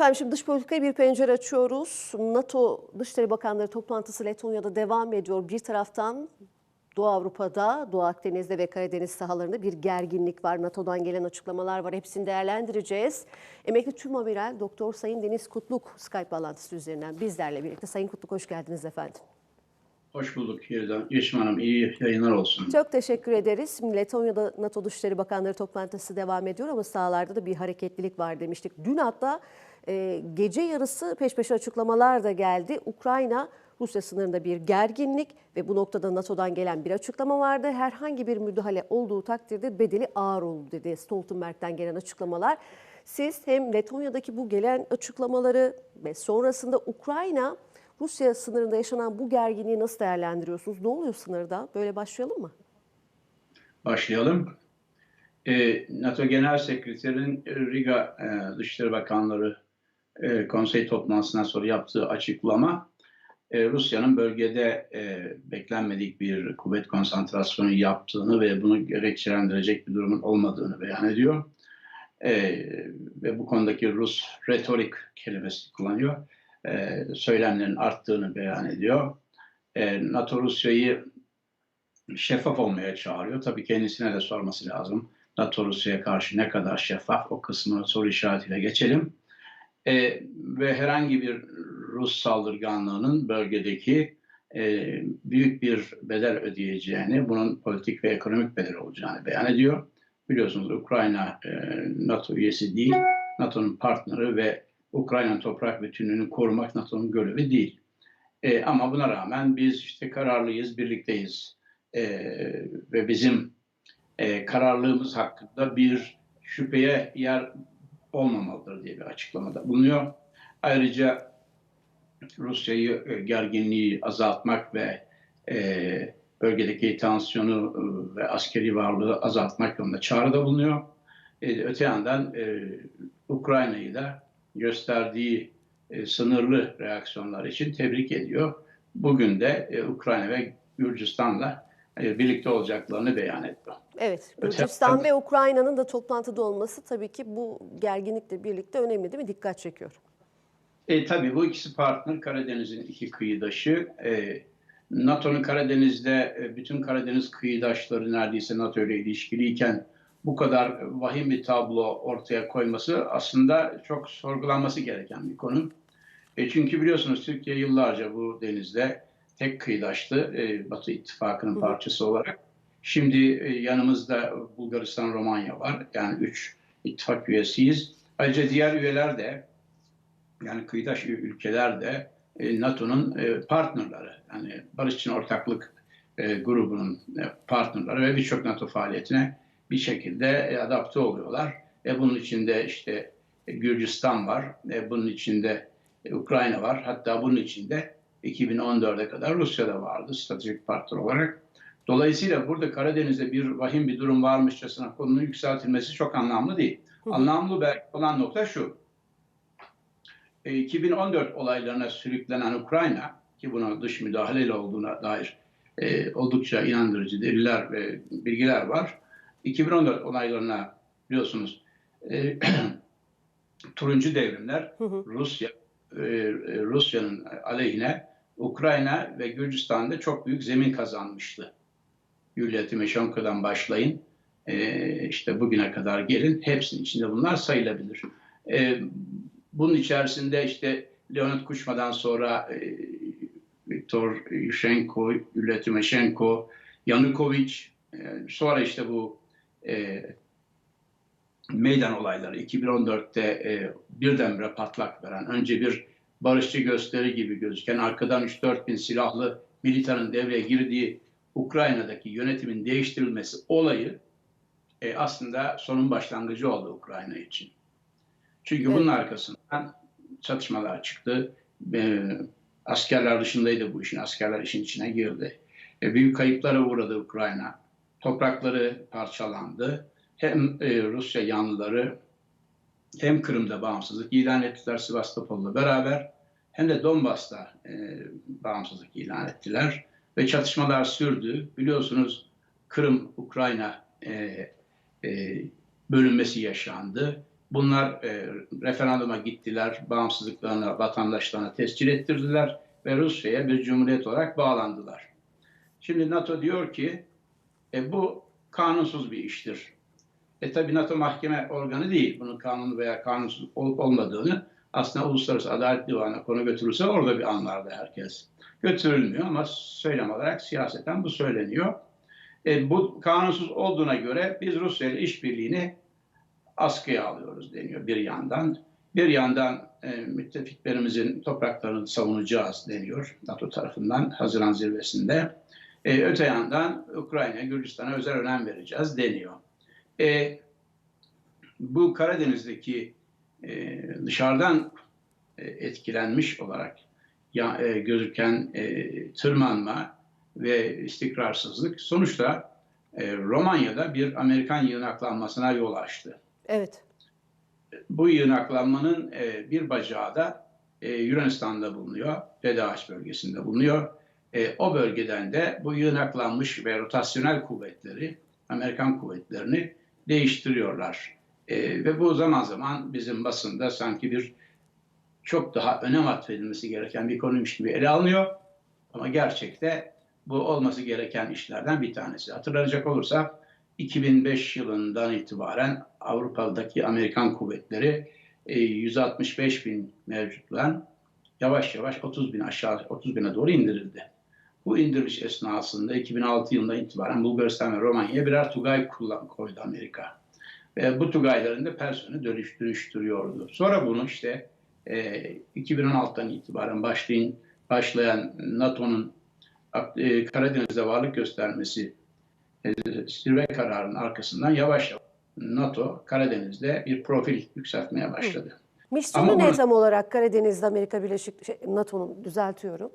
Efendim şimdi dış politikaya bir pencere açıyoruz. NATO Dışişleri Bakanları toplantısı Letonya'da devam ediyor. Bir taraftan Doğu Avrupa'da, Doğu Akdeniz'de ve Karadeniz sahalarında bir gerginlik var. NATO'dan gelen açıklamalar var. Hepsini değerlendireceğiz. Emekli Tüm Amiral Doktor Sayın Deniz Kutluk Skype bağlantısı üzerinden bizlerle birlikte. Sayın Kutluk hoş geldiniz efendim. Hoş bulduk. Yeşim Hanım iyi yayınlar olsun. Çok teşekkür ederiz. Şimdi Letonya'da NATO Dışişleri Bakanları toplantısı devam ediyor ama sahalarda da bir hareketlilik var demiştik. Dün hatta e, gece yarısı peş peşe açıklamalar da geldi. Ukrayna Rusya sınırında bir gerginlik ve bu noktada NATO'dan gelen bir açıklama vardı. Herhangi bir müdahale olduğu takdirde bedeli ağır olur dedi Stoltenberg'den gelen açıklamalar. Siz hem Letonya'daki bu gelen açıklamaları ve sonrasında Ukrayna Rusya sınırında yaşanan bu gerginliği nasıl değerlendiriyorsunuz? Ne oluyor sınırda? Böyle başlayalım mı? Başlayalım. Ee, NATO Genel Sekreterinin Riga e, Dışişleri Bakanları e, konsey toplantısından sonra yaptığı açıklama e, Rusya'nın bölgede e, beklenmedik bir kuvvet konsantrasyonu yaptığını ve bunu gerekçelendirecek bir durumun olmadığını beyan ediyor. E, ve bu konudaki Rus retorik kelimesi kullanıyor. E, söylemlerin arttığını beyan ediyor. E, NATO Rusya'yı şeffaf olmaya çağırıyor. Tabii kendisine de sorması lazım. NATO Rusya'ya karşı ne kadar şeffaf o kısmını soru işaretiyle geçelim. E, ve herhangi bir Rus saldırganlığının bölgedeki e, büyük bir bedel ödeyeceğini, bunun politik ve ekonomik bedel olacağını beyan ediyor. Biliyorsunuz Ukrayna e, NATO üyesi değil, NATO'nun partneri ve Ukrayna'nın toprak bütünlüğünü korumak NATO'nun görevi değil. E, ama buna rağmen biz işte kararlıyız, birlikteyiz e, ve bizim e, kararlılığımız hakkında bir şüpheye yer olmamalıdır diye bir açıklamada bulunuyor. Ayrıca Rusya'yı e, gerginliği azaltmak ve e, bölgedeki tansiyonu e, ve askeri varlığı azaltmak yolunda çağrıda bulunuyor. Öte yandan Ukrayna'yı da gösterdiği sınırlı reaksiyonlar için tebrik ediyor. Bugün de Ukrayna ve Gürcistan'la birlikte olacaklarını beyan etti. Evet, Gürcistan ve Ukrayna'nın da toplantıda olması tabii ki bu gerginlikle birlikte önemli değil mi? Dikkat çekiyor. E, tabii bu ikisi partner Karadeniz'in iki kıyıdaşı. E, NATO'nun Karadeniz'de e, bütün Karadeniz kıyıdaşları neredeyse NATO ile ilişkiliyken bu kadar vahim bir tablo ortaya koyması aslında çok sorgulanması gereken bir konu. E, çünkü biliyorsunuz Türkiye yıllarca bu denizde tek kıyıdaştı e, Batı İttifakı'nın parçası olarak. Şimdi e, yanımızda Bulgaristan, Romanya var. Yani üç ittifak üyesiyiz. Ayrıca diğer üyeler de yani kıyıdaş ülkeler de e, NATO'nun e, partnerleri. Yani Barış için Ortaklık e, grubunun e, partnerleri ve birçok NATO faaliyetine bir şekilde e, adapte oluyorlar. E, bunun içinde işte e, Gürcistan var, e, bunun içinde e, Ukrayna var. Hatta bunun içinde 2014'e kadar Rusya da vardı stratejik partner olarak. Dolayısıyla burada Karadeniz'de bir vahim bir durum varmışçasına konunun yükseltilmesi çok anlamlı değil. Anlamlı belki olan nokta şu. E, 2014 olaylarına sürüklenen Ukrayna ki buna dış müdahaleyle olduğuna dair e, oldukça inandırıcı deliller ve bilgiler var. 2014 olaylarına biliyorsunuz e, turuncu devrimler Hı hı. Rusya e, e, Rusya'nın aleyhine Ukrayna ve Gürcistan'da çok büyük zemin kazanmıştı. Yulia Timoşenko'dan başlayın e, işte bugüne kadar gelin hepsinin içinde bunlar sayılabilir. E, bunun içerisinde işte Leonid Kuchma'dan sonra e, Viktor Yushchenko, Yulia Timoşenko, Yanukovych, e, sonra işte bu e, meydan olayları 2014'te e, birdenbire patlak veren, önce bir barışçı gösteri gibi gözüken arkadan 3-4 bin silahlı militanın devreye girdiği Ukrayna'daki yönetimin değiştirilmesi olayı e, aslında sonun başlangıcı oldu Ukrayna için. Çünkü Evet. bunun arkasından çatışmalar çıktı. E, askerler dışındaydı bu işin. Askerler işin içine girdi. E, büyük kayıplara uğradı Ukrayna. Toprakları parçalandı. Hem e, Rusya yanlıları hem Kırım'da bağımsızlık ilan ettiler Sivastopol'la beraber hem de Donbas'ta e, bağımsızlık ilan ettiler ve çatışmalar sürdü. Biliyorsunuz Kırım Ukrayna e, e, bölünmesi yaşandı. Bunlar e, referanduma gittiler, bağımsızlıklarını vatandaşlarına tescil ettirdiler ve Rusya'ya bir cumhuriyet olarak bağlandılar. Şimdi NATO diyor ki e, bu kanunsuz bir iştir. E tabi NATO mahkeme organı değil. Bunun kanun veya kanunsuz olup olmadığını aslında Uluslararası Adalet Divanı'na konu götürülse orada bir anlardı herkes. Götürülmüyor ama söylem olarak siyaseten bu söyleniyor. E, bu kanunsuz olduğuna göre biz Rusya ile işbirliğini askıya alıyoruz deniyor bir yandan. Bir yandan e, müttefiklerimizin topraklarını savunacağız deniyor NATO tarafından Haziran zirvesinde. E, öte yandan Ukrayna, Gürcistan'a özel önem vereceğiz deniyor. E, bu Karadeniz'deki e, dışarıdan e, etkilenmiş olarak ya, e, gözüken e, tırmanma ve istikrarsızlık sonuçta e, Romanya'da bir Amerikan yığınaklanmasına yol açtı. Evet. Bu yığınaklanmanın e, bir bacağı da e, Yunanistan'da bulunuyor, Dedeağaç bölgesinde bulunuyor. E, o bölgeden de bu yığınaklanmış ve rotasyonel kuvvetleri, Amerikan kuvvetlerini değiştiriyorlar. E, ve bu zaman zaman bizim basında sanki bir çok daha önem atfedilmesi gereken bir konuymuş gibi ele alınıyor. Ama gerçekte bu olması gereken işlerden bir tanesi. Hatırlanacak olursa 2005 yılından itibaren Avrupa'daki Amerikan kuvvetleri e, 165 bin mevcutlan yavaş yavaş 30 bin aşağı 30 bine doğru indirildi. Bu indiriliş esnasında 2006 yılından itibaren Bulgaristan ve Romanya'ya birer Tugay kullan, koydu Amerika. Ve bu Tugayların da personeli dönüş, dönüştürüyordu. Sonra bunu işte e, 2016'dan itibaren başlayın, başlayan NATO'nun e, Karadeniz'de varlık göstermesi e, zirve kararının arkasından yavaş yavaş NATO Karadeniz'de bir profil yükseltmeye başladı. Misyonu Ama ne tam olarak Karadeniz'de Amerika Birleşik şey, NATO'nun düzeltiyorum.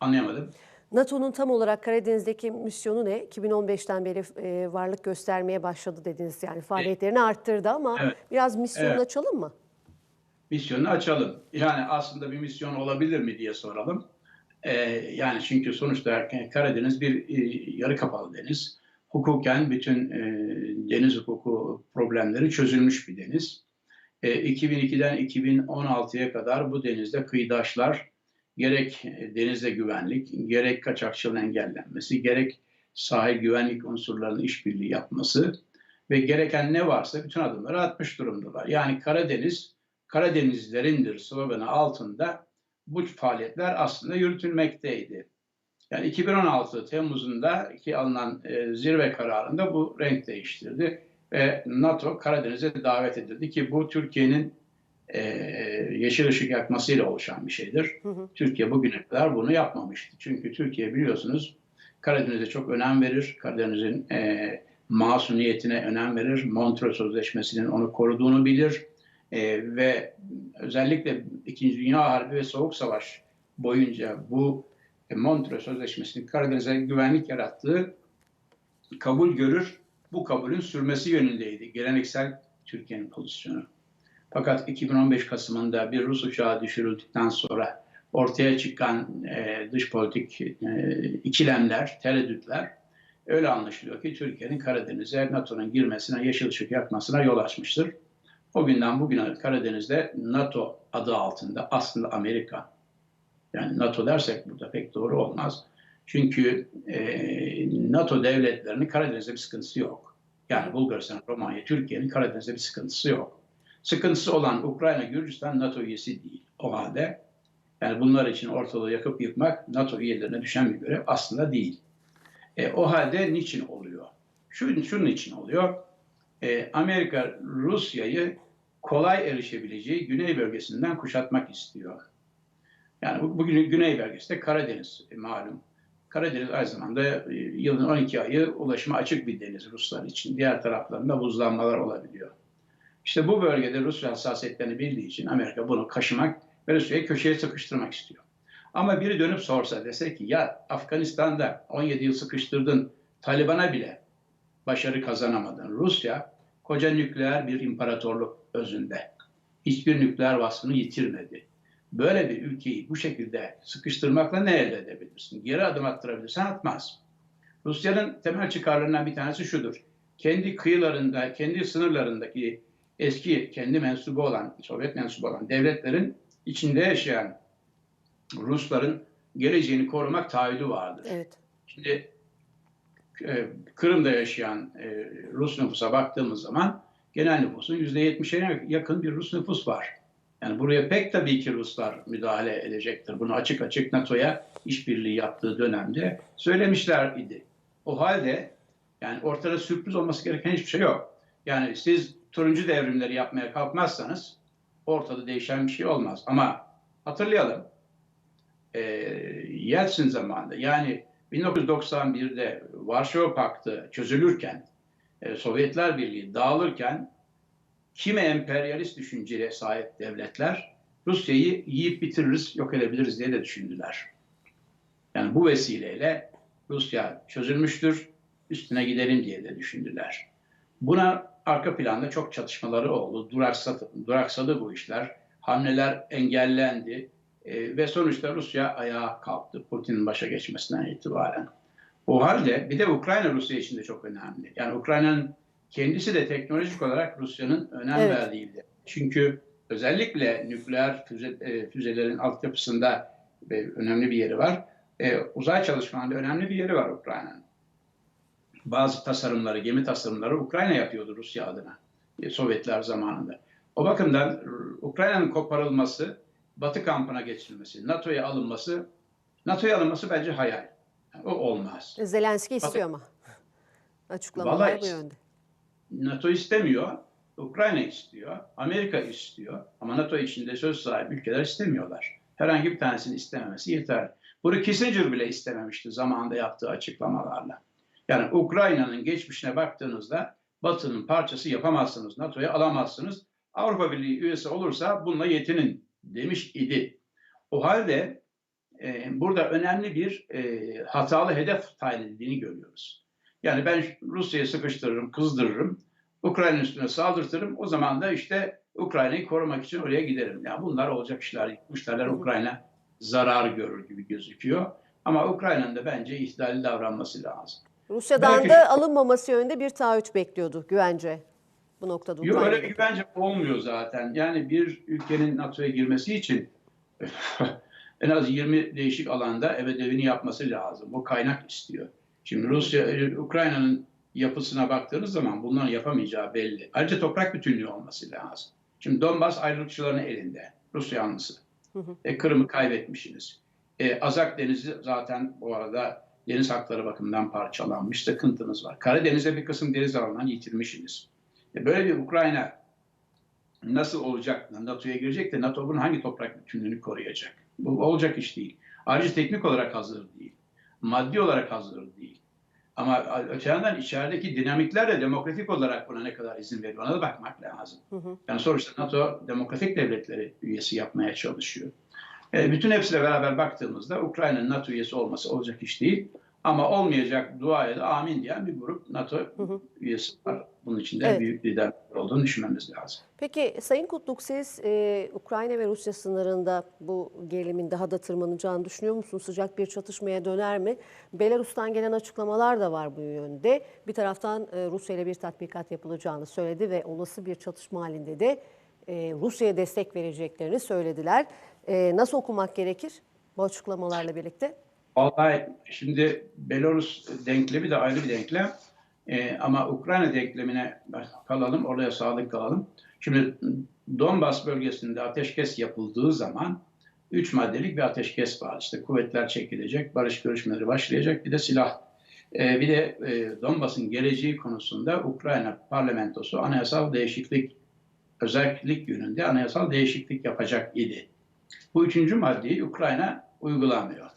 Anlayamadım. NATO'nun tam olarak Karadeniz'deki misyonu ne? 2015'ten beri e, varlık göstermeye başladı dediniz. Yani faaliyetlerini arttırdı ama Evet. biraz misyonu Evet. açalım mı? Misyonu açalım. Yani aslında bir misyon olabilir mi diye soralım. Ee, yani çünkü sonuçta Karadeniz bir e, yarı kapalı deniz. Hukuken bütün e, deniz hukuku problemleri çözülmüş bir deniz. E, 2002'den 2016'ya kadar bu denizde kıyıdaşlar gerek e, denizde güvenlik, gerek kaçakçılığın engellenmesi, gerek sahil güvenlik unsurlarının işbirliği yapması ve gereken ne varsa bütün adımları atmış durumdalar. Yani Karadeniz Karadenizlerindir sloganı altında bu faaliyetler aslında yürütülmekteydi. Yani 2016 Temmuz'unda ki alınan e, zirve kararında bu renk değiştirdi ve NATO Karadeniz'e davet edildi ki bu Türkiye'nin e, yeşil ışık yakmasıyla oluşan bir şeydir. Hı hı. Türkiye bugüne kadar bunu yapmamıştı. Çünkü Türkiye biliyorsunuz Karadeniz'e çok önem verir. Karadeniz'in e, masumiyetine önem verir. Montreux Sözleşmesi'nin onu koruduğunu bilir. E, ve özellikle İkinci Dünya Harbi ve Soğuk Savaş boyunca bu e, Montreux Sözleşmesi'nin Karadeniz'e güvenlik yarattığı kabul görür. Bu kabulün sürmesi yönündeydi geleneksel Türkiye'nin pozisyonu. Fakat 2015 Kasım'ında bir Rus uçağı düşürüldükten sonra ortaya çıkan e, dış politik e, ikilemler, tereddütler öyle anlaşılıyor ki Türkiye'nin Karadeniz'e NATO'nun girmesine, yeşil ışık yakmasına yol açmıştır. O günden bugüne Karadeniz'de NATO adı altında aslında Amerika, yani NATO dersek burada pek doğru olmaz. Çünkü e, NATO devletlerinin Karadeniz'de bir sıkıntısı yok. Yani Bulgaristan, Romanya, Türkiye'nin Karadeniz'de bir sıkıntısı yok. Sıkıntısı olan Ukrayna, Gürcistan NATO üyesi değil. O halde yani bunlar için ortalığı yakıp yıkmak NATO üyelerine düşen bir görev aslında değil. E, o halde niçin oluyor? Şu, şunun için oluyor. E, Amerika Rusya'yı kolay erişebileceği güney bölgesinden kuşatmak istiyor. Yani bu- bugün güney bölgesi de Karadeniz e, malum. Karadeniz aynı zamanda e, yılın 12 ayı ulaşıma açık bir deniz Ruslar için. Diğer taraflarında buzlanmalar olabiliyor. İşte bu bölgede Rusya hassasiyetlerini bildiği için Amerika bunu kaşımak ve Rusya'yı köşeye sıkıştırmak istiyor. Ama biri dönüp sorsa dese ki ya Afganistan'da 17 yıl sıkıştırdın Taliban'a bile başarı kazanamadın. Rusya koca nükleer bir imparatorluk özünde. Hiçbir nükleer vasfını yitirmedi. Böyle bir ülkeyi bu şekilde sıkıştırmakla ne elde edebilirsin? Geri adım attırabilirsen atmaz. Rusya'nın temel çıkarlarından bir tanesi şudur. Kendi kıyılarında, kendi sınırlarındaki eski kendi mensubu olan, Sovyet mensubu olan devletlerin içinde yaşayan Rusların geleceğini korumak taahhüdü vardır. Evet. Şimdi e, Kırım'da yaşayan e, Rus nüfusa baktığımız zaman genel nüfusun %70'e yakın bir Rus nüfus var. Yani buraya pek tabii ki Ruslar müdahale edecektir. Bunu açık açık NATO'ya işbirliği yaptığı dönemde söylemişler idi. O halde yani ortada sürpriz olması gereken hiçbir şey yok. Yani siz turuncu devrimleri yapmaya kalkmazsanız ortada değişen bir şey olmaz. Ama hatırlayalım e, Yeltsin zamanında yani 1991'de Varşova Paktı çözülürken, e, Sovyetler Birliği dağılırken kime emperyalist düşünceye sahip devletler Rusya'yı yiyip bitiririz, yok edebiliriz diye de düşündüler. Yani bu vesileyle Rusya çözülmüştür, üstüne gidelim diye de düşündüler. Buna arka planda çok çatışmaları oldu, duraksadı, duraksadı bu işler, hamleler engellendi e, ve sonuçta Rusya ayağa kalktı Putin'in başa geçmesinden itibaren. O halde bir de Ukrayna Rusya için de çok önemli. Yani Ukrayna'nın kendisi de teknolojik olarak Rusya'nın önem Evet. verdiğiydi. Çünkü özellikle nükleer füze, e, füzelerin altyapısında e, önemli bir yeri var. E, uzay çalışmalarında önemli bir yeri var Ukrayna'nın. Bazı tasarımları, gemi tasarımları Ukrayna yapıyordu Rusya adına. e, Sovyetler zamanında. O bakımdan Ukrayna'nın koparılması, Batı kampına geçirilmesi, NATO'ya alınması, NATO'ya alınması bence hayal. Yani o olmaz. Zelenski istiyor ama. Açıklamalar Vallahi bu yönde. NATO istemiyor, Ukrayna istiyor, Amerika istiyor ama NATO içinde söz sahibi ülkeler istemiyorlar. Herhangi bir tanesini istememesi yeterli. Bunu Kissinger bile istememişti zamanında yaptığı açıklamalarla. Yani Ukrayna'nın geçmişine baktığınızda Batı'nın parçası yapamazsınız, NATO'ya alamazsınız. Avrupa Birliği üyesi olursa bununla yetinin demiş idi. O halde e, burada önemli bir e, hatalı hedef tayin edildiğini görüyoruz. Yani ben Rusya'yı sıkıştırırım, kızdırırım, Ukrayna üstüne saldırtırım. O zaman da işte Ukrayna'yı korumak için oraya giderim. Yani bunlar olacak işler. Bu işlerler Ukrayna zarar görür gibi gözüküyor. Ama Ukrayna'nın da bence ihtidali davranması lazım. Rusya'dan Belki- da alınmaması yönünde bir taahhüt bekliyordu güvence bu noktada. Yok öyle Ukrayna'da. güvence olmuyor zaten. Yani bir ülkenin NATO'ya girmesi için en az 20 değişik alanda evet ödevini yapması lazım. Bu kaynak istiyor. Şimdi Rusya, e, Ukrayna'nın yapısına baktığınız zaman bunların yapamayacağı belli. Ayrıca toprak bütünlüğü olması lazım. Şimdi Donbas ayrılıkçıların elinde. Rus yanlısı. Hı hı. E, Kırım'ı kaybetmişsiniz. E, Azak Denizi zaten bu arada deniz hakları bakımından parçalanmış. Sıkıntınız var. Karadeniz'de bir kısım deniz alanından yitirmişsiniz. E, böyle bir Ukrayna nasıl olacak? NATO'ya girecek de NATO bunun hangi toprak bütünlüğünü koruyacak? Bu olacak iş değil. Ayrıca teknik olarak hazır değil. Maddi olarak hazır değil. Ama öte yandan içerideki dinamikler de demokratik olarak buna ne kadar izin veriyor ona da bakmak lazım. Hı hı. Yani sonuçta NATO demokratik devletleri üyesi yapmaya çalışıyor. E, bütün hepsiyle beraber baktığımızda Ukrayna'nın NATO üyesi olması olacak iş değil. Ama olmayacak duaya da amin diyen bir grup NATO Hı hı. üyesi var. Bunun içinde Evet. büyük liderler olduğunu düşünmemiz lazım. Peki Sayın Kutluk siz e, Ukrayna ve Rusya sınırında bu gerilimin daha da tırmanacağını düşünüyor musunuz? Sıcak bir çatışmaya döner mi? Belarus'tan gelen açıklamalar da var bu yönde. Bir taraftan e, Rusya ile bir tatbikat yapılacağını söyledi ve olası bir çatışma halinde de e, Rusya'ya destek vereceklerini söylediler. E, nasıl okumak gerekir bu açıklamalarla birlikte? Vallahi şimdi Belarus denklemi de ayrı bir denklem. Ee, ama Ukrayna denklemine kalalım, oraya sadık kalalım. Şimdi Donbas bölgesinde ateşkes yapıldığı zaman üç maddelik bir ateşkes var. İşte kuvvetler çekilecek, barış görüşmeleri başlayacak, bir de silah. Ee, bir de e, Donbas'ın geleceği konusunda Ukrayna parlamentosu anayasal değişiklik, özellik yönünde anayasal değişiklik yapacak idi. Bu üçüncü maddeyi Ukrayna uygulamıyor.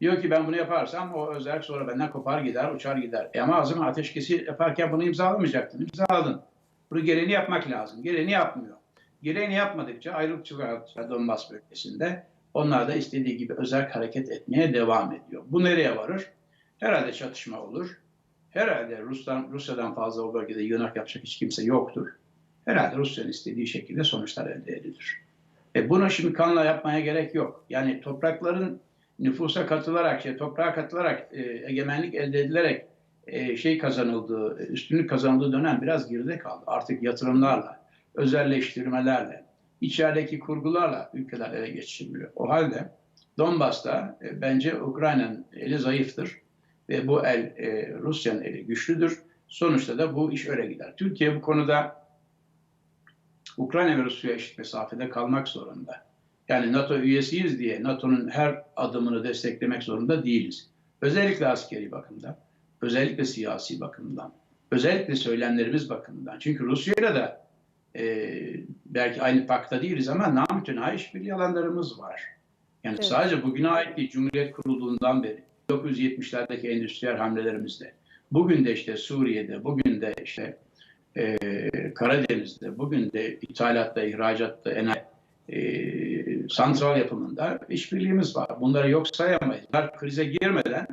Diyor ki ben bunu yaparsam o özellik sonra benden kopar gider, uçar gider. E ama zaman ateşkesi yaparken bunu imzalamayacaktın. İmzaladın. Bunu gereğini yapmak lazım. Gereğini yapmıyor. Gereğini yapmadıkça ayrılıkçılar var Donbas bölgesinde. Onlar da istediği gibi özel hareket etmeye devam ediyor. Bu nereye varır? Herhalde çatışma olur. Herhalde Rus'tan, Rusya'dan fazla o bölgede yığınak yapacak hiç kimse yoktur. Herhalde Rusya'nın istediği şekilde sonuçlar elde edilir. E bunu şimdi kanla yapmaya gerek yok. Yani toprakların nüfusa katılarak, şey, toprağa katılarak, e, egemenlik elde edilerek e, şey kazanıldığı, üstünlük kazanıldığı dönem biraz geride kaldı. Artık yatırımlarla. özelleştirmelerle, içerideki kurgularla ülkeler ele geçiriliyor. O halde Donbas'ta e, bence Ukrayna'nın eli zayıftır ve bu el e, Rusya'nın eli güçlüdür. Sonuçta da bu iş öyle gider. Türkiye bu konuda Ukrayna ve Rusya eşit mesafede kalmak zorunda. Yani NATO üyesiyiz diye NATO'nun her adımını desteklemek zorunda değiliz. Özellikle askeri bakımdan, özellikle siyasi bakımdan, özellikle söylemlerimiz bakımından. Çünkü Rusya'yla da e, belki aynı pakta değiliz ama namütenahi işbirliği alanlarımız var. Yani Evet. sadece bugüne ait değil, Cumhuriyet kurulduğundan beri 1970'lerdeki endüstriyel hamlelerimizde, bugün de işte Suriye'de, bugün de işte e, Karadeniz'de, bugün de ithalatta, ihracatta, enerji, e, santral yapımında işbirliğimiz var. Bunları yok sayamayız. Bunlar krize girmeden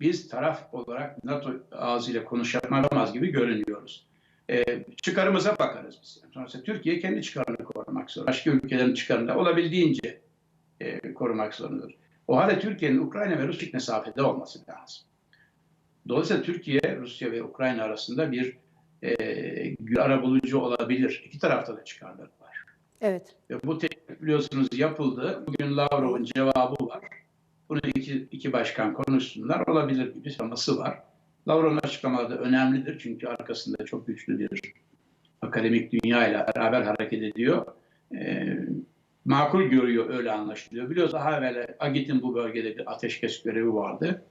biz taraf olarak NATO ağzıyla konuşamaz gibi görünüyoruz. E, çıkarımıza bakarız biz. Sonrasında Türkiye kendi çıkarını korumak zorunda. Başka ülkelerin çıkarını da olabildiğince e, korumak zorundadır. O halde Türkiye'nin Ukrayna ve Rusya mesafede olması lazım. Dolayısıyla Türkiye, Rusya ve Ukrayna arasında bir e, arabulucu olabilir. İki tarafta da çıkarları var. Evet. Ve bu teklif biliyorsunuz yapıldı. Bugün Lavrov'un cevabı var. Bunu iki, iki başkan konuşsunlar. Olabilir gibi teması var. Lavrov'un açıklamaları da önemlidir. Çünkü arkasında çok güçlü bir akademik dünya ile beraber hareket ediyor. Ee, makul görüyor, öyle anlaşılıyor. Biliyoruz daha evvel Agit'in bu bölgede bir ateşkes görevi vardı.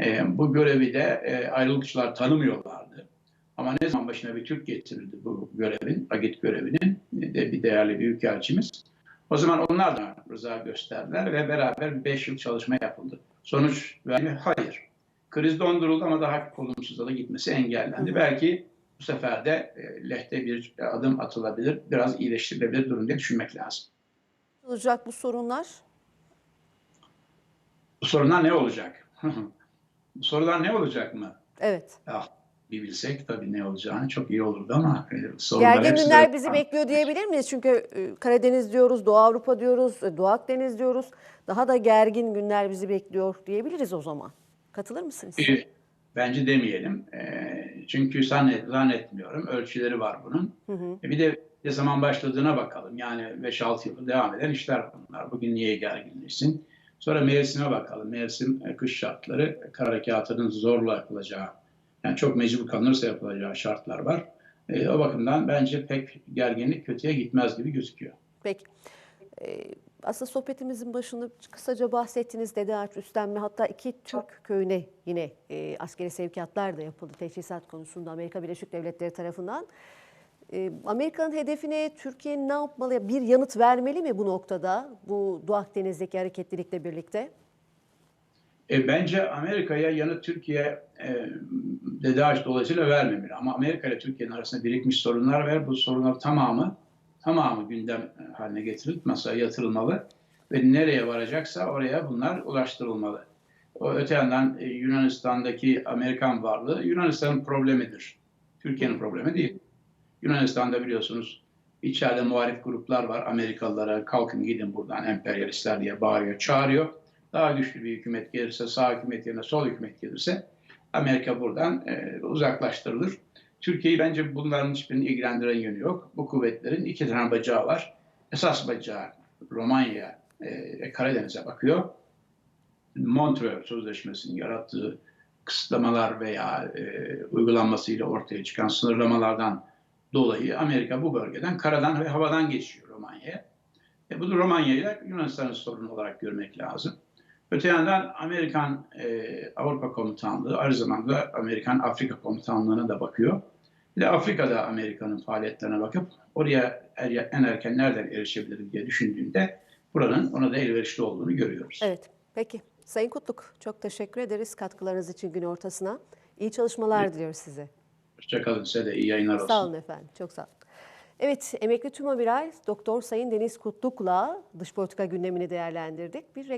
Ee, bu görevi de e, ayrılıkçılar tanımıyorlardı. Ama ne zaman başına bir Türk getirildi bu görevin, Agit görevinin de bir değerli büyükelçimiz. O zaman onlar da rıza gösterdiler ve beraber 5 yıl çalışma yapıldı. Sonuç verdi? Hayır. Kriz donduruldu ama daha olumsuza da gitmesi engellendi. Belki bu sefer de e, lehte bir adım atılabilir, biraz iyileştirilebilir durum diye düşünmek lazım. Olacak bu sorunlar? Bu sorunlar ne olacak? bu sorular ne olacak mı? Evet. Ya, bir bilsek tabii ne olacağını çok iyi olurdu ama e, sorunlar Gergin hepsi günler de- bizi bekliyor diyebilir miyiz? Çünkü e, Karadeniz diyoruz, Doğu Avrupa diyoruz, e, Doğu Akdeniz diyoruz. Daha da gergin günler bizi bekliyor diyebiliriz o zaman. Katılır mısınız? E, Bence demeyelim. E, çünkü zannet, zannetmiyorum. Ölçüleri var bunun. Hı hı. E, bir de ne zaman başladığına bakalım. Yani 5-6 yıl devam eden işler bunlar. Bugün niye gerginleşsin? Sonra mevsime bakalım. Mevsim e, kış şartları, kar harekatının zorla yapılacağı, yani çok mecbur kalınırsa yapılacağı şartlar var. E, o bakımdan bence pek gerginlik kötüye gitmez gibi gözüküyor. Peki. Ee, aslında sohbetimizin başında kısaca bahsettiğiniz Dede Ağaç üstlenme hatta iki Türk köyüne yine e, askeri sevkiyatlar da yapıldı teçhizat konusunda Amerika Birleşik Devletleri tarafından. E, Amerika'nın hedefine Türkiye ne yapmalı? Bir yanıt vermeli mi bu noktada bu Doğu Akdeniz'deki hareketlilikle birlikte? E, bence Amerika'ya yanıt Türkiye e, Dede Ağaç dolayısıyla vermemeli. Ama Amerika ile Türkiye'nin arasında birikmiş sorunlar var. Bu sorunlar tamamı tamamı gündem haline getirilip masaya yatırılmalı. Ve nereye varacaksa oraya bunlar ulaştırılmalı. O öte yandan e, Yunanistan'daki Amerikan varlığı Yunanistan'ın problemidir. Türkiye'nin problemi değil. Yunanistan'da biliyorsunuz içeride muhalif gruplar var. Amerikalılara kalkın gidin buradan emperyalistler diye bağırıyor, çağırıyor. Daha güçlü bir hükümet gelirse, sağ hükümet yerine sol hükümet gelirse Amerika buradan e, uzaklaştırılır. Türkiye'yi bence bunların hiçbirinin ilgilendiren yönü yok. Bu kuvvetlerin iki tane bacağı var. Esas bacağı Romanya e, Karadeniz'e bakıyor. Montreux Sözleşmesi'nin yarattığı kısıtlamalar veya e, uygulanmasıyla ortaya çıkan sınırlamalardan dolayı Amerika bu bölgeden karadan ve havadan geçiyor Romanya'ya. E, bunu Romanya ile Yunanistan'ın sorunu olarak görmek lazım. Öte yandan Amerikan e, Avrupa Komutanlığı aynı zamanda Amerikan Afrika Komutanlığı'na da bakıyor. De Afrika'da Amerika'nın faaliyetlerine bakıp oraya er- en erken nereden erişebilir diye düşündüğünde buranın ona da elverişli olduğunu görüyoruz. Evet. Peki. Sayın Kutluk çok teşekkür ederiz katkılarınız için gün ortasına. İyi çalışmalar diliyoruz size. Hoşçakalın size de iyi yayınlar olsun. Sağ olun efendim. Çok sağ olun. Evet, emekli tümamiral Doktor Sayın Deniz Kutluk'la dış politika gündemini değerlendirdik. Bir